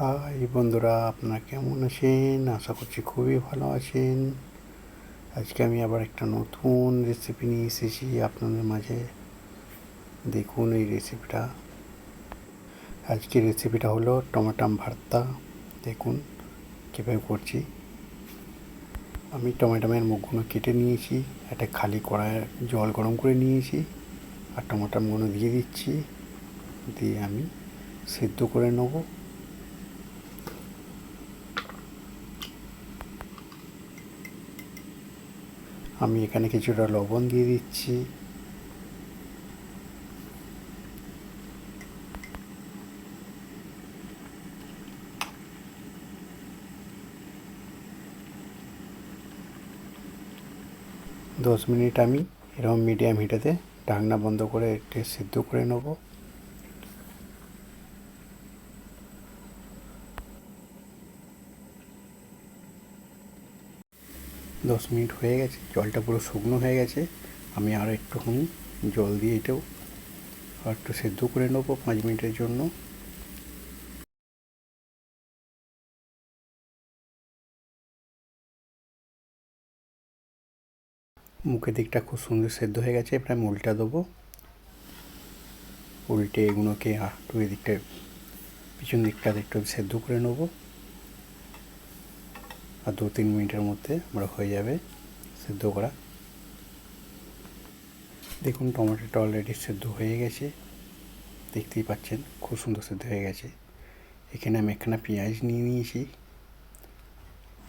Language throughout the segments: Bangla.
হাই বন্ধুরা, আপনারা কেমন আছেন? আশা করছি খুবই ভালো আছেন। আজকে আমি আবার একটা নতুন রেসিপি নিয়ে এসেছি আপনাদের মাঝে। দেখুন এই রেসিপিটা আজকের রেসিপিটা হলো টমাটাম ভর্তা। দেখুন কীভাবে করছি। আমি টমেটোমের মুখগুলো কেটে নিয়েছি, একটা খালি কড়ায় জল গরম করে নিয়েছি, আর টমাটামগুলো দিয়ে দিচ্ছি। দিয়ে আমি সেদ্ধ করে নেব। আমি এখানে কিছুটা লবণ দিয়ে দিচ্ছি। দশ মিনিট আমি এরকম মিডিয়াম হিটেতে ঢাকনা বন্ধ করে একটু সিদ্ধ করে নেব। দশ মিনিট হয়ে গেছে, জলটা পুরো শুকনো হয়ে গেছে। আমি আরও একটুখানি জল দিয়ে এটাও আর একটু সেদ্ধ করে নেব পাঁচ মিনিটের জন্য। মুখের দিকটা খুব সুন্দর সেদ্ধ হয়ে গেছে প্রায় উল্টা দেবো। উল্টে এগুলোকে একটু এদিকটা পিছন দিকটা একটু সেদ্ধ করে নেব। আর দু তিন মিনিটের মধ্যে আমরা হয়ে যাবে সেদ্ধ করা। দেখুন, টমেটোটা অলরেডি সেদ্ধ হয়ে গেছে। দেখতেই পাচ্ছেন, খুব সুন্দর সেদ্ধ হয়ে গেছে। এখানে আমি একখানা পেঁয়াজ নিয়ে নিয়েছি।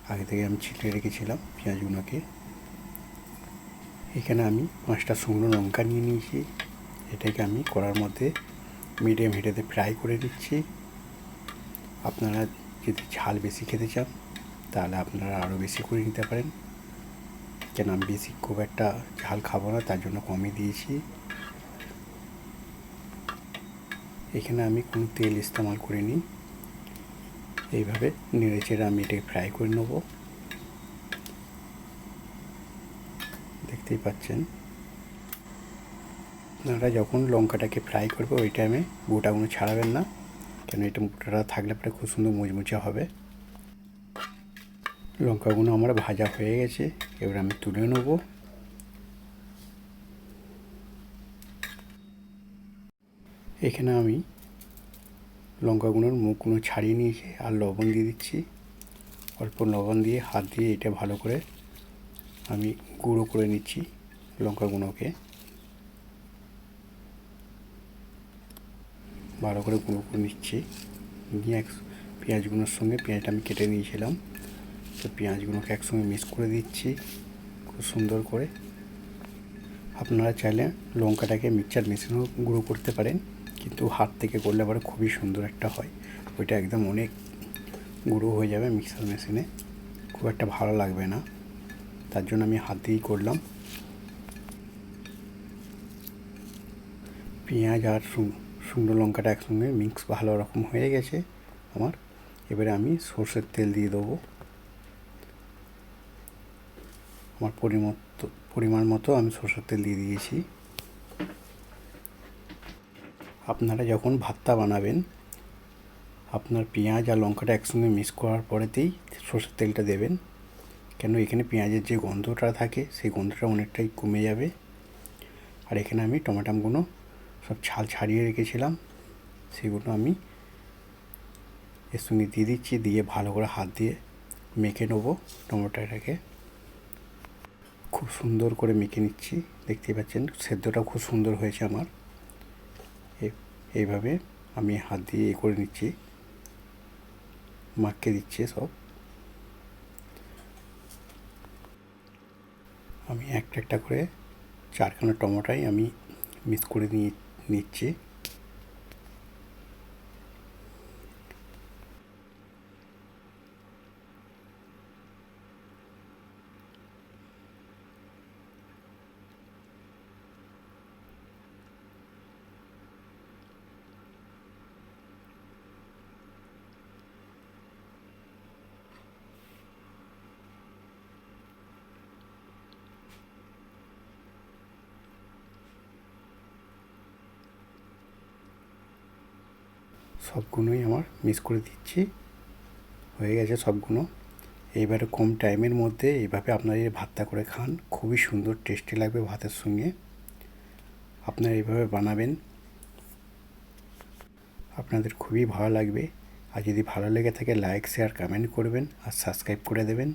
আগে থেকে আমি ছিটিয়ে রেখেছিলাম পেঁয়াজগুলোকে। এখানে আমি পাঁচটা শুকনো লঙ্কা নিয়ে নিয়েছি। এটাকে আমি করার মধ্যে মিডিয়াম হিটেতে ফ্রাই করে দিচ্ছি আপনারা যদি ঝাল বেশি খেতে চান তাহলে আপনারা আরও বেশি করে নিতে পারেন। কেন আমি বেশি খুব একটা ঝাল খাব না, তার জন্য কমই দিয়েছি। এখানে আমি কোনো তেল ইস্তেমাল করিনি এইভাবে নেড়ে চেড়ে আমি এটাকে ফ্রাই করে নেব। দেখতেই পাচ্ছেন। আপনারা যখন লঙ্কাটাকে ফ্রাই করবে ওই টাইমে গোটাগুলো ছাড়াবেন না। কেন এটা গোটাটা থাকলে পরে খুব সুন্দর মুচমুচে হবে। লঙ্কাগুলো আমার ভাজা হয়ে গেছে, এবার আমি তুলে নেব। এখানে আমি লঙ্কাগুলোর মুখগুলো ছাড়িয়ে নিয়েছি আর লবণ দিয়ে দিচ্ছি। অল্প লবণ দিয়ে হাত দিয়ে এটা ভালো করে আমি গুঁড়ো করে নিচ্ছি লঙ্কাগুলোকে। ভালো করে গুঁড়ো করে নিচ্ছি। নিয়ে এক পেঁয়াজগুলোর সঙ্গে পেঁয়াজটা আমি কেটে নিয়েছিলাম। তো পেঁয়াজগুলোকে একসঙ্গে মিক্স করে দিচ্ছি, খুব সুন্দর করে। আপনারা চাইলে লঙ্কাটাকে মিক্সচার মেশিনেও গুঁড়ো করতে পারেন, কিন্তু হাত থেকে করলে পরে খুবই সুন্দর একটা হয়। ওইটা একদম অনেক গুঁড়ো হয়ে যাবে মিক্সার মেশিনে। খুব একটা ভালো লাগবে না। তার জন্য আমি হাত দিয়েই করলাম। পেঁয়াজ আর শুকনো লঙ্কাটা একসঙ্গে মিক্স ভালো রকম হয়ে গেছে আমার। এবারে আমি সর্ষের তেল দিয়ে দেবো। আমার পরিমত পরিমাণ মতো আমি সরষের তেল দিয়ে দিয়েছি। আপনারা যখন ভাতটা বানাবেন, আপনার পেঁয়াজ আর লঙ্কাটা একসঙ্গে মিক্স করার পরেতেই সরষের তেলটা দেবেন। কেন এখানে পেঁয়াজের যে গন্ধটা থাকে, সেই গন্ধটা অনেকটাই কমে যাবে। আর এখানে আমি টমাটামগুলো সব ছাল ছাড়িয়ে রেখেছিলাম, সেগুলো আমি এর সঙ্গে দিয়ে দিচ্ছি, দিয়ে ভালো করে হাত দিয়ে মেখে নেব টমেটোটাকে। খুব সুন্দর করে মেখে নিচ্ছি। দেখতেই পাচ্ছেন, সেদ্ধটাও খুব সুন্দর হয়েছে আমার। এইভাবে আমি হাত দিয়ে এ করে নিচ্ছি। মাখিয়ে দিচ্ছে সব। আমি একটা একটা করে চারখানা টমেটোই আমি মিক্স করে নিয়ে নিচ্ছি। সবগুলোই আমার মিক্স করে দিচ্ছি। হয়ে গেছে সবগুলো। এইবারে কম টাইমের মধ্যে এইভাবে আপনারা এই ভাতটা করে খান। খুবই সুন্দর টেস্টি লাগবে ভাতের সঙ্গে। আপনারা এইভাবে বানাবেন। আপনাদের খুবই ভালো লাগবে। আর যদি ভালো লেগে থাকে লাইক শেয়ার কমেন্ট করবেন। আর সাবস্ক্রাইব করে দেবেন।